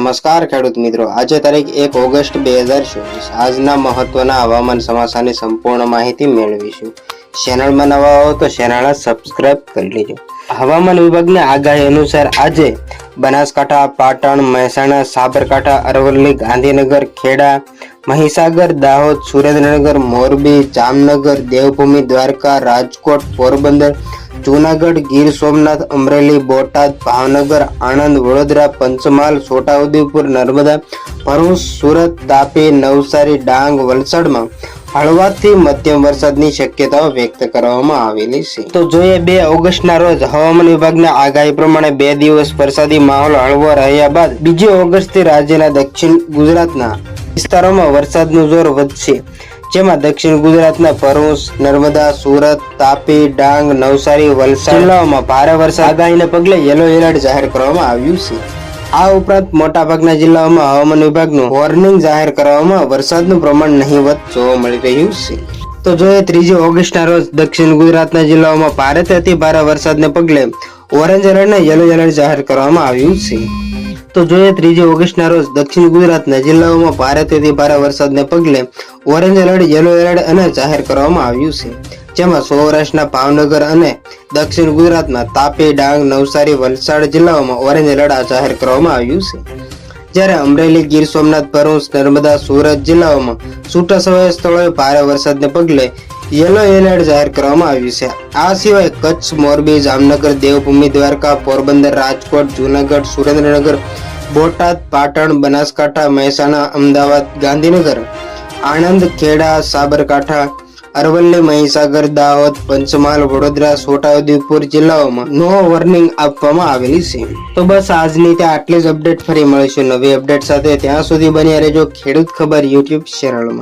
નમસ્કાર ખેડૂત મિત્રો. આજે તારીખ એક ઓગસ્ટ બે હજાર ચોવીસ. આજના મહત્વના હવામાન સમાચારની સંપૂર્ણ માહિતી મેળવીશું. ચેનલમાં નવા હો તો ચેનલ સબસ્ક્રાઇબ કરી લેજો. હવામાન વિભાગની આગાહી અનુસાર આજે બનાસકાંઠા, પાટણ, મહેસાણા, સાબરકાંઠા, અરવલ્લી, ગાંધીનગર, ખેડા, મહીસાગર, દાહોદ, સુરેન્દ્રનગર, મોરબી, જામનગર, દેવભૂમિ, દ્વારકા, રાજકોટ, પોરબંદર જૂનાગઢ, ગીર સોમનાથ, અમરેલી, બોટાદ, ભાવનગર, આણંદ, વડોદરા, પંચમહાલ, છોટાઉદેપુર, નર્મદા, ભરૂચ, સુરત, તાપી, નવસારી, ડાંગ, વલસાડમાં હળવાથી મધ્યમ વરસાદની શક્યતાઓ વ્યક્ત કરવામાં આવેલી છે. તો જોઈએ બે ઓગસ્ટના રોજ હવામાન વિભાગના આગાહી પ્રમાણે બે દિવસ વરસાદી માહોલ હળવો રહ્યા બાદ બીજી ઓગસ્ટથી રાજ્યના દક્ષિણ ગુજરાતના વિસ્તારોમાં વરસાદનું જોર વધશે. જેમાં દક્ષિણ ગુજરાતના ભરૂચ નર્મદા સુરત તાપી ડાંગ નવસારી વલસાડ જિલ્લાઓમાં ભારે વરસાદ. આગાહીને પગલે યલો એલર્ટ જાહેર કરવામાં આવ્યું છે. આ ઉપરાંત મોટાભાગના જિલ્લાઓમાં હવામાન વિભાગનું વોર્નિંગ જાહેર કરવામાં વરસાદનું પ્રમાણ નહીવત જોવા મળી રહ્યું છે. તો જોઈએ ત્રીજી ઓગસ્ટના રોજ દક્ષિણ ગુજરાતના જિલ્લાઓમાં ભારેથી અતિ ભારે વરસાદને પગલે ઓરેન્જ એલર્ટ અને યલો એલર્ટ જાહેર કરવામાં આવ્યું છે. તો જોઈએ ત્રીજી ઓગસ્ટના રોજ દક્ષિણ ગુજરાતના જિલ્લાઓમાં ભારેથી ભારે વરસાદને પગલે ઓરેન્જ એલર્ટ યલો એલર્ટ અને જાહેર કરવામાં આવ્યું છે. જેમાં સૌરાષ્ટ્રના ભાવનગર અને દક્ષિણ ગુજરાતમાં તાપી, ડાંગ, નવસારી, વલસાડ જિલ્લાઓમાં ઓરેન્જ એલર્ટ જાહેર કરવામાં આવ્યું છે. જ્યારે અમરેલી, ગીર સોમનાથ, ભરૂચ, નર્મદા, સુરત જિલ્લાઓમાં છૂટા છવાયા સ્થળોએ ભારે વરસાદને પગલે યલો એલર્ટ જાહેર કરવામાં આવ્યું છે. આ સિવાય કચ્છ, મોરબી, જામનગર, દેવભૂમિ, દ્વારકા, પોરબંદર, રાજકોટ, જૂનાગઢ, સુરેન્દ્રનગર, બોટાદ, પાટણ, બનાસકાંઠા, મહેસાણા, અમદાવાદ, ગાંધીનગર, આણંદ, ખેડા, સાબરકાંઠા, અરવલ્લી, મહીસાગર, દાહોદ, પંચમહાલ, વડોદરા, છોટાઉદેપુર જિલ્લાઓમાં નો વોર્નિંગ આપવામાં આવેલી છે. તો બસ આજની ત્યાં આટલી જ અપડેટ ફરી મળીશું નવી અપડેટ સાથે. ત્યાં સુધી બન્યા રહેજો ખેડૂત ખબર યુટ્યુબ ચેનલમાં.